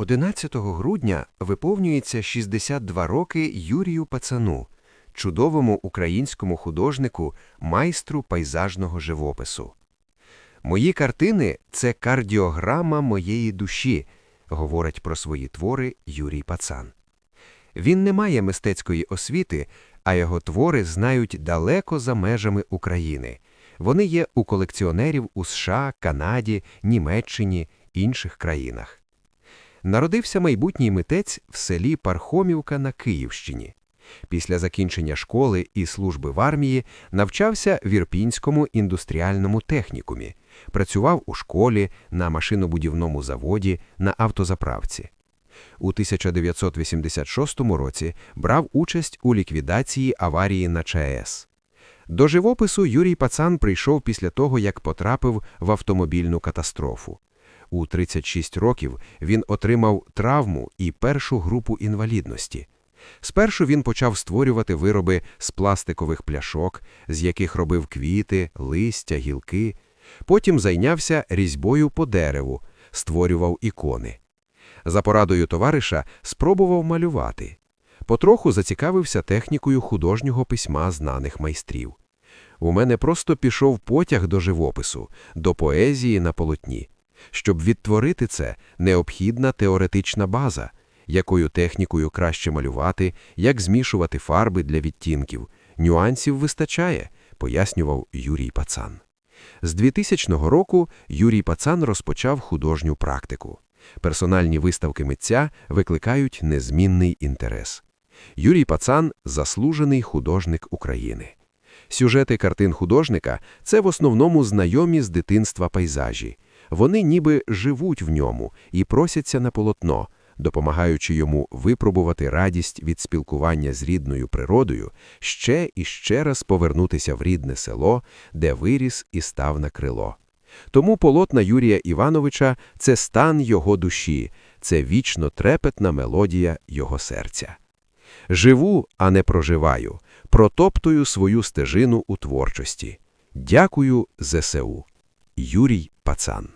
11 грудня виповнюється 62 роки Юрію Пацану, чудовому українському художнику, майстру пейзажного живопису. Мої картини це кардіограма моєї душі, говорить про свої твори Юрій Пацан. Він не має мистецької освіти, а його твори знають далеко за межами України. Вони є у колекціонерів у США, Канаді, Німеччині, інших країнах. Народився майбутній митець в селі Пархомівка на Київщині. Після закінчення школи і служби в армії навчався в Ірпінському індустріальному технікумі, працював у школі, на машинобудівному заводі, на автозаправці. У 1986 році брав участь у ліквідації аварії на ЧАЕС. До живопису Юрій Пацан прийшов після того, як потрапив в автомобільну катастрофу. У 36 років він отримав травму і першу групу інвалідності. Спершу він почав створювати вироби з пластикових пляшок, з яких робив квіти, листя, гілки. Потім зайнявся різьбою по дереву, створював ікони. За порадою товариша спробував малювати. Потроху зацікавився технікою художнього письма знаних майстрів. У мене просто пішов потяг до живопису, до поезії на полотні. Щоб відтворити це, необхідна теоретична база, якою технікою краще малювати, як змішувати фарби для відтінків. Нюансів вистачає, пояснював Юрій Пацан. З 2000 року Юрій Пацан розпочав художню практику. Персональні виставки митця викликають незмінний інтерес. Юрій Пацан – заслужений художник України. Сюжети картин художника – це в основному знайомі з дитинства пейзажі. Вони ніби живуть в ньому і просяться на полотно, допомагаючи йому випробувати радість від спілкування з рідною природою, ще і ще раз повернутися в рідне село, де виріс і став на крило. Тому полотна Юрія Івановича – це стан його душі, це вічно трепетна мелодія його серця. Живу, а не проживаю, протоптую свою стежину у творчості. Дякую ЗСУ. Юрій Пацан